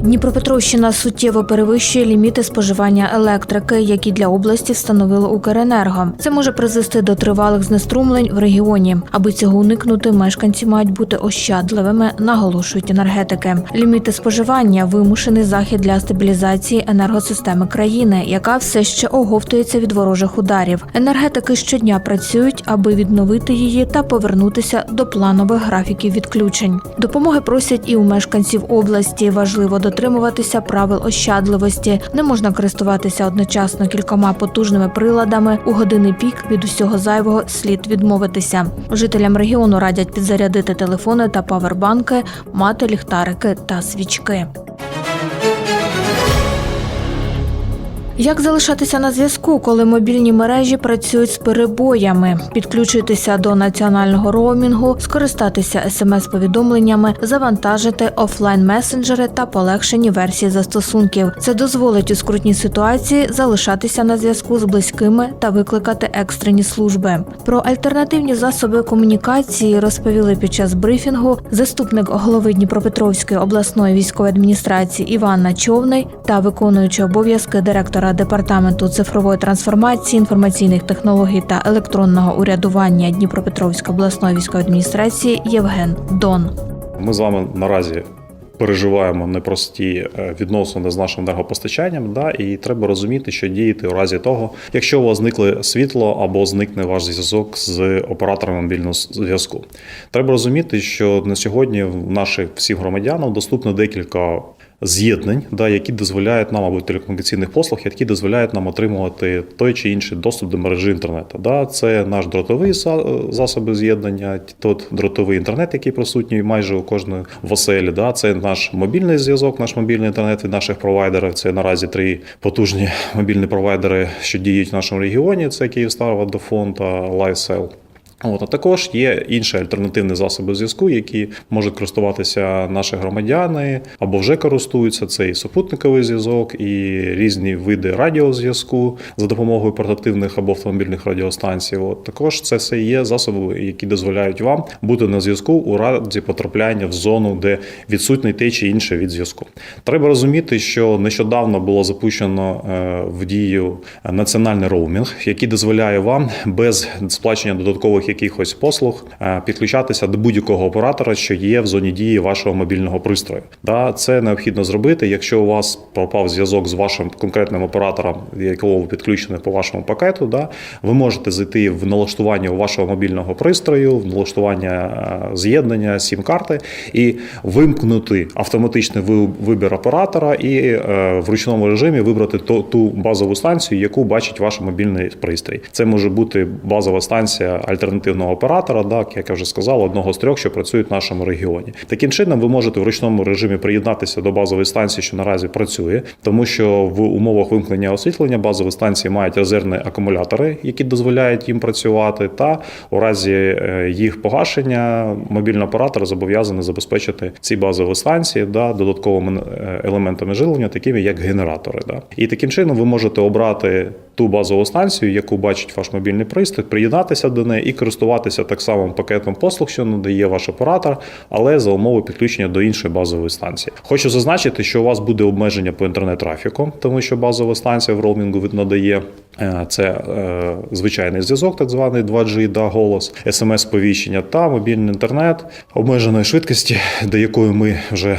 Дніпропетровщина суттєво перевищує ліміти споживання електрики, які для області встановило Укренерго. Це може призвести до тривалих знеструмлень в регіоні. Аби цього уникнути, мешканці мають бути ощадливими, наголошують енергетики. Ліміти споживання вимушений захід для стабілізації енергосистеми країни, яка все ще оговтується від ворожих ударів. Енергетики щодня працюють, аби відновити її та повернутися до планових графіків відключень. Допомоги просять і у мешканців області. Важливо дотримуватися правил ощадливості. Не можна користуватися одночасно кількома потужними приладами. У години пік від усього зайвого слід відмовитися. Жителям регіону радять підзарядити телефони та павербанки, мати ліхтарики та свічки. Як залишатися на зв'язку, коли мобільні мережі працюють з перебоями, підключитися до національного роумінгу, скористатися смс-повідомленнями, завантажити офлайн-месенджери та полегшені версії застосунків. Це дозволить у скрутній ситуації залишатися на зв'язку з близькими та викликати екстрені служби. Про альтернативні засоби комунікації розповіли під час брифінгу заступник голови Дніпропетровської обласної військової адміністрації Іванна Човний та виконуючий обов'язки директора департаменту цифрової трансформації, інформаційних технологій та електронного урядування Дніпропетровської обласної військової адміністрації Євген Дон. Ми з вами наразі переживаємо непрості е, відносини з нашим енергопостачанням, да, і треба розуміти, що діяти у разі того, якщо у вас зникли світло або зникне ваш зв'язок з оператором мобільного зв'язку. Треба розуміти, що на сьогодні в наших всіх громадянам доступно декілька. З'єднань, да, які дозволяють нам або телекомунікаційних послуг, які дозволяють нам отримувати той чи інший доступ до мережі інтернету. Да, це наш дротовий за- засоби з'єднання, тот дротовий інтернет, який присутній майже у кожної в оселі. Да, це наш мобільний зв'язок, наш мобільний інтернет від наших провайдерів. Це наразі три потужні мобільні провайдери, що діють в нашому регіоні. Це Київстар, Водофон та LifeSell. От, а також є інші альтернативні засоби зв'язку, які можуть користуватися наші громадяни або вже користуються. Це і супутниковий зв'язок, і різні види радіозв'язку за допомогою портативних або автомобільних радіостанцій. От також це все є засоби, які дозволяють вам бути на зв'язку у разі потрапляння в зону, де відсутній той чи інший від зв'язку. Треба розуміти, що нещодавно було запущено е, в дію національний роумінг, який дозволяє вам без сплачення додаткових якихось послуг е, підключатися до будь-якого оператора, що є в зоні дії вашого мобільного пристрою. Да, це необхідно зробити, якщо у вас пропав зв'язок з вашим конкретним оператором, якого ви підключені по вашому пакету. Да, ви можете зайти в налаштування вашого мобільного пристрою, в налаштування е, з'єднання сім-карти і вимкнути автоматичний вибір оператора і е, в ручному режимі вибрати ту, базову станцію, яку бачить ваш мобільний пристрій. Це може бути базова станція альтернативного оператора, да, як я вже сказав, одного з трьох, що працюють в нашому регіоні. Таким чином, ви можете в ручному режимі приєднатися до базової станції, що наразі працює, тому що в умовах вимкнення освітлення базові станції мають резервні акумулятори, які дозволяють їм працювати. Та у разі е, їх погашення мобільний оператор зобов'язаний забезпечити ці базові станції да, додатковими е, елементами жилення, такими як генератори. Да. І таким чином ви можете обрати ту базову станцію, яку бачить ваш мобільний пристрій, приєднатися до неї і користуватися так само пакетом послуг, що надає ваш оператор, але за умови підключення до іншої базової станції. Хочу зазначити, що у вас буде обмеження по інтернет-трафіку, тому що базова станція в роумінгу надає е, це е, звичайний зв'язок, так званий 2G, да, голос, смс-повіщення та мобільний інтернет обмеженої швидкості, до якої ми вже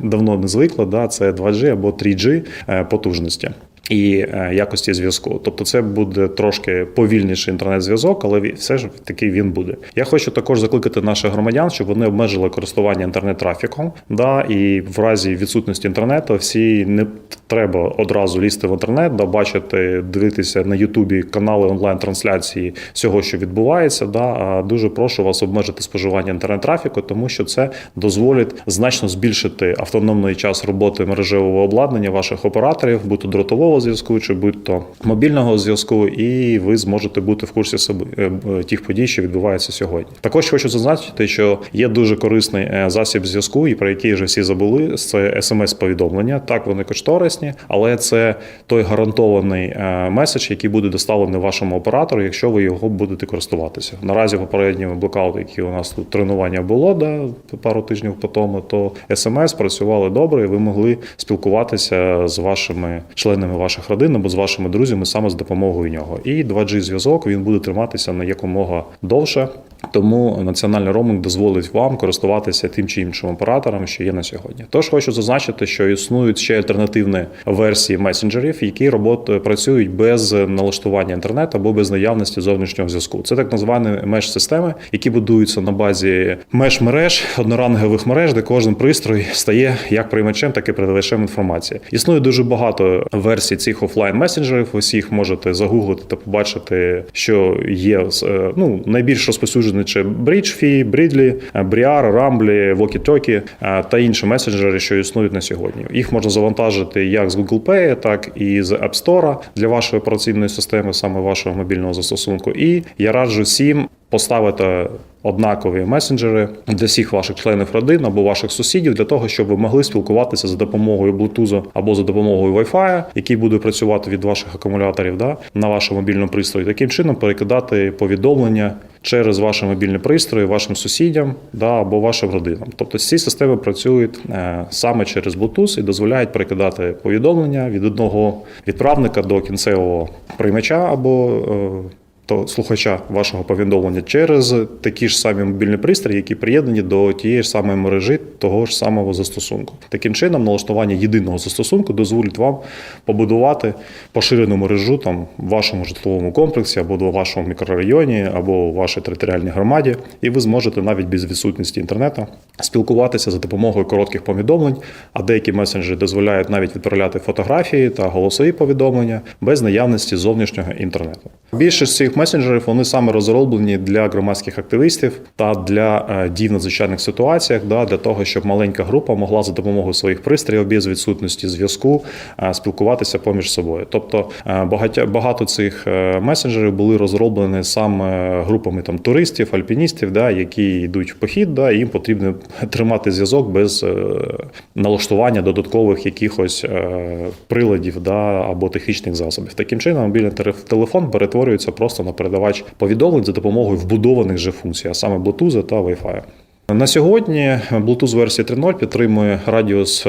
давно не звикли. Да, це 2G або 3G е, потужності і е, якості зв'язку. Тобто, це буде трошки повільніший інтернет-зв'язок, але все ж таки він буде. Я хочу також закликати наших громадян, щоб вони обмежили користування інтернет-трафіком. Да, і в разі відсутності інтернету всі не треба одразу лізти в інтернет, да, бачити, дивитися на Ютубі канали онлайн-трансляції всього, що відбувається. Да, а дуже прошу вас обмежити споживання інтернет-трафіку, тому що це дозволить значно збільшити автономний час роботи мережевого обладнання ваших операторів, будь то дротового цифрового зв'язку, чи будь-то мобільного зв'язку, і ви зможете бути в курсі е, тих подій, що відбуваються сьогодні. Також хочу зазначити, що є дуже корисний е, засіб зв'язку, і про який вже всі забули. Це смс-повідомлення. Так, вони кошторисні, але це той гарантований е, меседж, який буде доставлений вашому оператору, якщо ви його будете користуватися. Наразі попередньому блокауту, який у нас тут тренування було, да, пару тижнів по тому, то смс працювали добре, і ви могли спілкуватися з вашими членами ваших родин або з вашими друзями саме з допомогою нього. І 2G зв'язок він буде триматися на якомога довше. Тому національний роуминг дозволить вам користуватися тим чи іншим оператором, що є на сьогодні. Тож хочу зазначити, що існують ще альтернативні версії месенджерів, які робот працюють без налаштування інтернету або без наявності зовнішнього зв'язку. Це так звані меш-системи, які будуються на базі меш-мереж, однорангових мереж, де кожен пристрой стає як приймачем, так і передавачем інформації. Існує дуже багато версій цих офлайн месенджерів. Ви всіх можете загуглити та побачити, що є е, ну найбільш розповсюджені BridgeFi, Bridley, Briar, Rambly, Walkie-Talkie е, та інші месенджери, що існують на сьогодні. Їх можна завантажити як з Google Pay, так і з App Store для вашої операційної системи, саме вашого мобільного застосунку. І я раджу всім поставити однакові месенджери для всіх ваших членів родин або ваших сусідів для того, щоб ви могли спілкуватися за допомогою Bluetooth або за допомогою Wi-Fi, який буде працювати від ваших акумуляторів да, на вашому мобільному пристрої. Таким чином перекидати повідомлення через ваші мобільні пристрої вашим сусідям да, або вашим родинам. Тобто ці системи працюють е, саме через Bluetooth і дозволяють перекидати повідомлення від одного відправника до кінцевого приймача або е, то слухача вашого повідомлення через такі ж самі мобільні пристрої, які приєднані до тієї ж самої мережі того ж самого застосунку. Таким чином, налаштування єдиного застосунку дозволить вам побудувати поширену мережу там в вашому житловому комплексі або в вашому мікрорайоні, або у вашій територіальній громаді, і ви зможете навіть без відсутності інтернету спілкуватися за допомогою коротких повідомлень. А деякі месенджери дозволяють навіть відправляти фотографії та голосові повідомлення без наявності зовнішнього інтернету. Більшість цих месенджерів вони саме розроблені для громадських активістів та для е, дій в надзвичайних ситуаціях, да, для того, щоб маленька група могла за допомогою своїх пристроїв без відсутності зв'язку е, спілкуватися поміж собою. Тобто е, багато цих е, месенджерів були розроблені саме групами там туристів, альпіністів, да, які йдуть в похід, да, і їм потрібно тримати зв'язок без налаштування додаткових якихось приладів да, або технічних засобів. Таким чином, мобільний телеф- телефон перетворюється просто на передавач повідомлень за допомогою вбудованих же функцій, а саме Bluetooth та Wi-Fi. На сьогодні Bluetooth версія 3.0 підтримує радіус.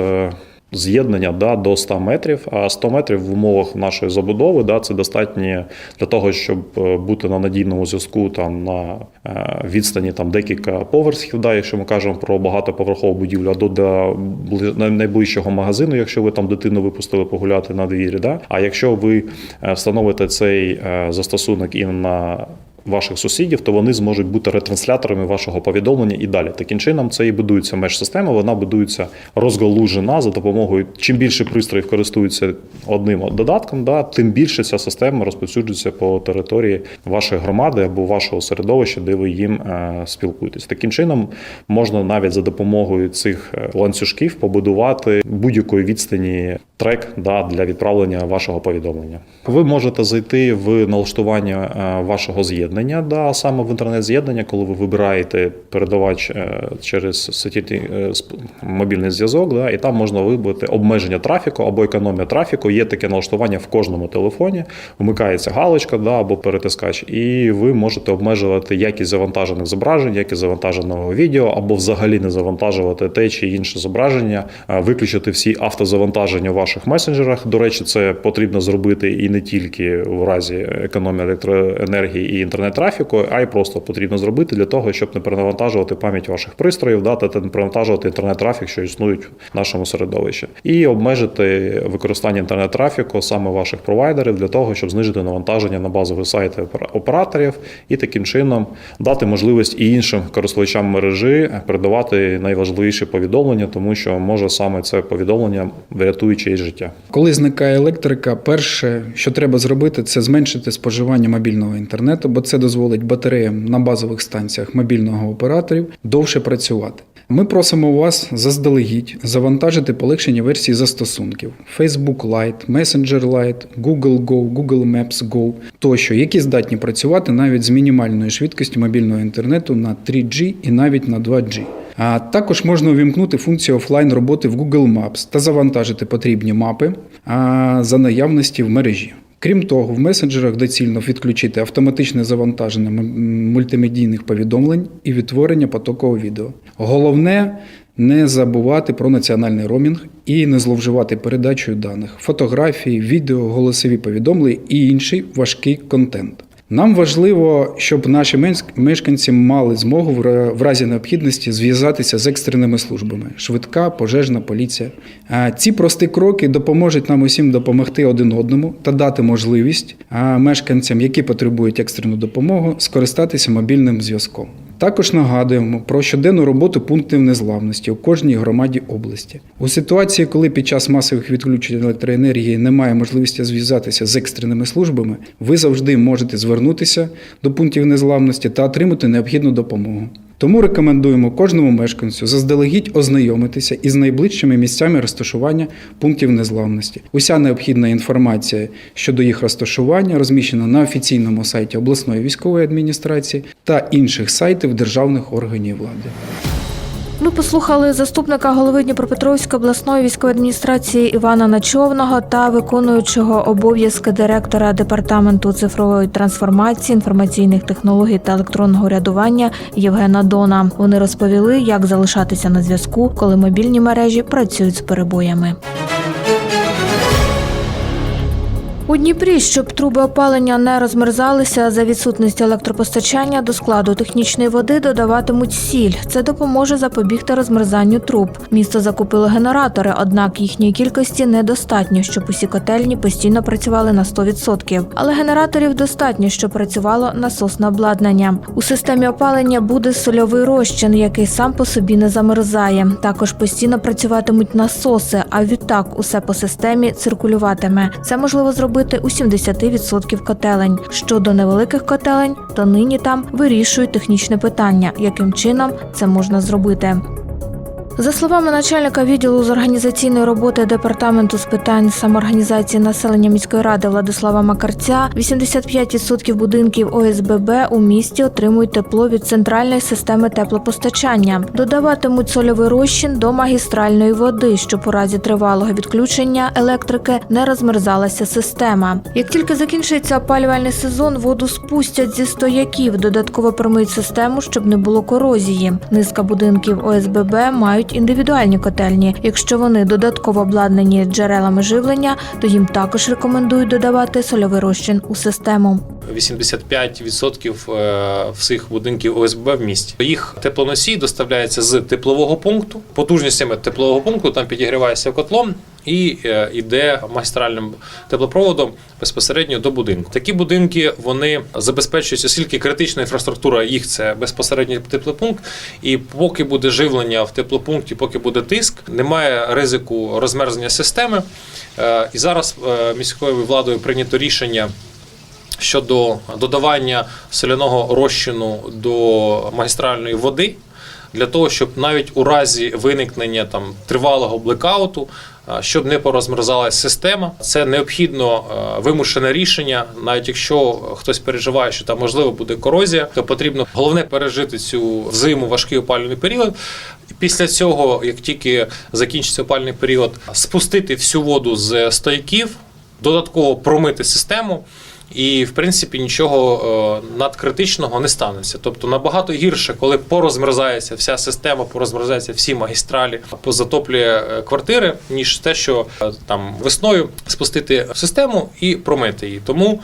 З'єднання да, до 100 метрів, а 100 метрів в умовах нашої забудови да, це достатньо для того, щоб е, бути на надійному зв'язку там на е, відстані там декілька поверхів, да, якщо ми кажемо про багатоповерхову будівлю, а до, до найближчого магазину, якщо ви там дитину випустили погуляти на двірі. Да? А якщо ви е, встановите цей застосунок і на ваших сусідів, то вони зможуть бути ретрансляторами вашого повідомлення і далі. Таким чином, це і будується меж-система, вона будується розгалужена за допомогою. Чим більше пристроїв користуються одним додатком, да, тим більше ця система розповсюджується по території вашої громади або вашого середовища, де ви їм е, спілкуєтесь. Таким чином, можна навіть за допомогою цих е, ланцюжків побудувати будь-якої відстані трек да, для відправлення вашого повідомлення. Ви можете зайти в налаштування е, вашого з'єднання, да, саме в інтернет-з'єднання, коли ви вибираєте передавач е, через е, мобільний зв'язок, да, і там можна вибрати обмеження трафіку або економія трафіку. Є таке налаштування в кожному телефоні. Вмикається галочка да, або перетискач, і ви можете обмежувати якість завантажених зображень, якість завантаженого відео, або взагалі не завантажувати те чи інше зображення, виключити всі автозавантаження ваших месенджерах. До речі, це потрібно зробити і не тільки в разі економії електроенергії і інтернет-трафіку, а й просто потрібно зробити для того, щоб не перенавантажувати пам'ять ваших пристроїв, да, та не перенавантажувати інтернет-трафік, що існують в нашому середовищі, і обмежити використання інтернет-трафіку саме ваших провайдерів для того, щоб знижити навантаження на базові сайти операторів, і таким чином дати можливість і іншим користувачам мережі передавати найважливіші повідомлення, тому що може саме це повідомлення врятує чиєсь життя. Коли зникає електрика, перше, що треба зробити, це зменшити споживання мобільного інтернету, бо це дозволить батареям на базових станціях мобільного операторів довше працювати. Ми просимо вас заздалегідь завантажити полегшені версії застосунків Facebook Lite, Messenger Lite, Google Go, Google Maps Go тощо, які здатні працювати навіть з мінімальною швидкістю мобільного інтернету на 3G і навіть на 2G. А також можна увімкнути функцію офлайн роботи в Google Maps та завантажити потрібні мапи за наявності в мережі. Крім того, в месенджерах доцільно відключити автоматичне завантаження мультимедійних повідомлень і відтворення потокового відео. Головне не забувати про національний ромінг і не зловживати передачею даних, фотографії, відео, голосові повідомлення і інший важкий контент. Нам важливо, щоб наші мешканці мали змогу в разі необхідності зв'язатися з екстреними службами: швидка, пожежна, поліція. Ці прості кроки допоможуть нам усім допомогти один одному та дати можливість мешканцям, які потребують екстрену допомогу, скористатися мобільним зв'язком. Також нагадуємо про щоденну роботу пунктів незламності у кожній громаді області. У ситуації, коли під час масових відключень електроенергії немає можливості зв'язатися з екстреними службами, ви завжди можете звернутися до пунктів незламності та отримати необхідну допомогу. Тому рекомендуємо кожному мешканцю заздалегідь ознайомитися із найближчими місцями розташування пунктів незламності. Уся необхідна інформація щодо їх розташування розміщена на офіційному сайті обласної військової адміністрації та інших сайтів державних органів влади. Ми послухали заступника голови Дніпропетровської обласної військової адміністрації Івана Начовного та виконуючого обов'язки директора департаменту цифрової трансформації, інформаційних технологій та електронного рядування Євгена Дона. Вони розповіли, як залишатися на зв'язку, коли мобільні мережі працюють з перебоями. У Дніпрі, щоб труби опалення не розмерзалися за відсутності електропостачання, до складу технічної води додаватимуть сіль. Це допоможе запобігти розмерзанню труб. Місто закупило генератори, однак їхньої кількості недостатньо, щоб усі котельні постійно працювали на 100%. Але генераторів достатньо, щоб працювало насосне обладнання. У системі опалення буде сольовий розчин, який сам по собі не замерзає. Також постійно працюватимуть насоси, а відтак усе по системі циркулюватиме. Це можливо зробити у 70% котелень. Щодо невеликих котелень, то нині там вирішують технічне питання, яким чином це можна зробити. За словами начальника відділу з організаційної роботи департаменту з питань самоорганізації населення міської ради Владислава Макарця, 85% будинків ОСББ у місті отримують тепло від центральної системи теплопостачання. Додаватимуть сольовий розчин до магістральної води, щоб у разі тривалого відключення електрики не розмерзалася система. Як тільки закінчиться опалювальний сезон, воду спустять зі стояків, додатково промиють систему, щоб не було корозії. Низка будинків ОСББ мають індивідуальні котельні. Якщо вони додатково обладнані джерелами живлення, то їм також рекомендують додавати сольовий розчин у систему. 85% е, всіх будинків ОСБ в місті. Їх теплоносій доставляється з теплового пункту. Потужностями теплового пункту там підігрівається котлом і е, йде магістральним теплопроводом безпосередньо до будинку. Такі будинки вони забезпечуються, оскільки критична інфраструктура їх це безпосередньо теплопункт. І поки буде живлення в теплопункті, поки буде тиск, немає ризику розмерзнення системи. Е, І зараз е, міською владою прийнято рішення щодо додавання соляного розчину до магістральної води. Для того, щоб навіть у разі виникнення там тривалого блекауту, щоб не порозмерзалася система, це необхідно е, вимушене рішення. Навіть якщо хтось переживає, що там можливо буде корозія, то потрібно головне пережити цю зиму важкий опалювальний період. Після цього, як тільки закінчиться опальний період, спустити всю воду з стояків, додатково промити систему. І в принципі нічого е, надкритичного не станеться. Тобто набагато гірше, коли порозмерзається вся система, порозмерзаються всі магістралі, позатоплює е, квартири, ніж те, що е, там весною спустити систему і промити її. Тому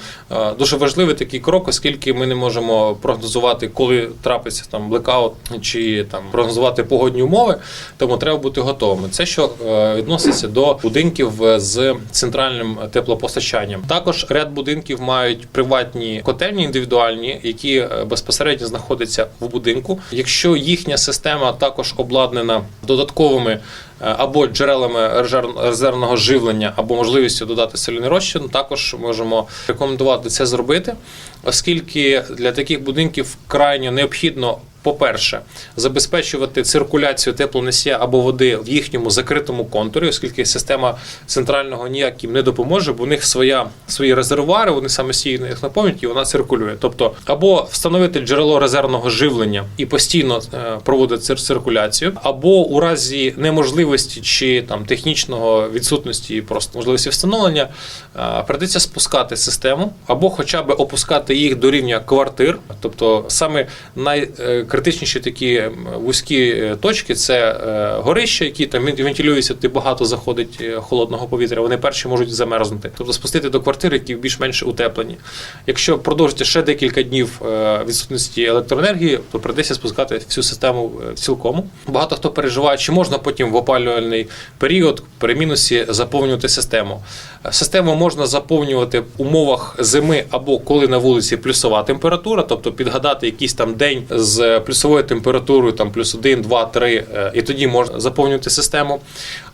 дуже важливий такий крок, оскільки ми не можемо прогнозувати, коли трапиться там блекаут чи там прогнозувати погодні умови. Тому треба бути готовими. Це що відноситься до будинків з центральним теплопостачанням. Також ряд будинків мають приватні котельні індивідуальні, які е, безпосередньо знаходяться в будинку. Якщо їхня система також обладнана додатковими або джерелами резервного живлення, або можливістю додати соляний розчин, також можемо рекомендувати це зробити, оскільки для таких будинків крайньо необхідно. По-перше, забезпечувати циркуляцію теплоносія або води в їхньому закритому контурі, оскільки система центрального ніяк їм не допоможе, бо у них своя свої резервуари, вони самостійно їх наповнюють і вона циркулює. Тобто, або встановити джерело резервного живлення і постійно е, проводити цир- циркуляцію, або у разі неможливості чи там технічного відсутності просто можливості встановлення, е, придеться спускати систему, або хоча б опускати їх до рівня квартир. Тобто саме найкритичніші такі вузькі е, точки це е, горища, які там вен- вентилюються, туди багато заходить е, холодного повітря. Вони перші можуть замерзнути. Тобто спустити до квартир, які більш-менш утеплені. Якщо продовжити ще декілька днів е, відсутності електроенергії, то придеться спускати всю систему е, цілком. Багато хто переживає, чи можна потім в опалювальний період при мінусі заповнювати систему. Е, Систему можна заповнювати в умовах зими або коли на вулиці плюсова температура, тобто підгадати якийсь там день з плюсовою температурою, там плюс 1, 2, 3, е, і тоді можна заповнювати систему.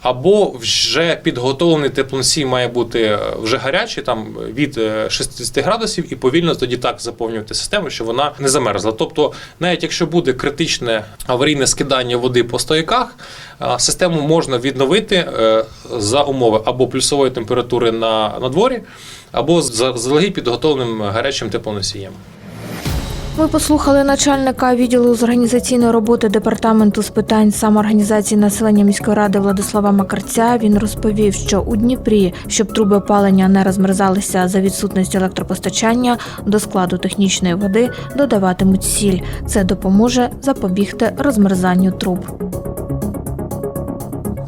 Або вже підготовлений теплоносій має бути е, вже гарячий, там від е, 60 градусів, і повільно тоді так заповнювати систему, щоб вона не замерзла. Тобто, навіть якщо буде критичне аварійне скидання води по стояках, е, систему можна відновити е, за умови або плюсової температури на, на дворі, або з заздалегідь підготовленим гарячим теплоносієм. Ми послухали начальника відділу з організаційної роботи департаменту з питань самоорганізації населення міської ради Владислава Макарця. Він розповів, що у Дніпрі, щоб труби опалення не розмерзалися за відсутності електропостачання, до складу технічної води додаватимуть сіль. Це допоможе запобігти розмерзанню труб.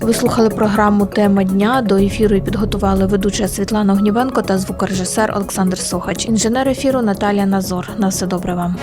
Ви слухали програму Тема дня. До ефіру і підготували ведуча Світлана Огнівенко та звукорежисер Олександр Сохач. Інженер ефіру Наталія Назор. На все добре вам.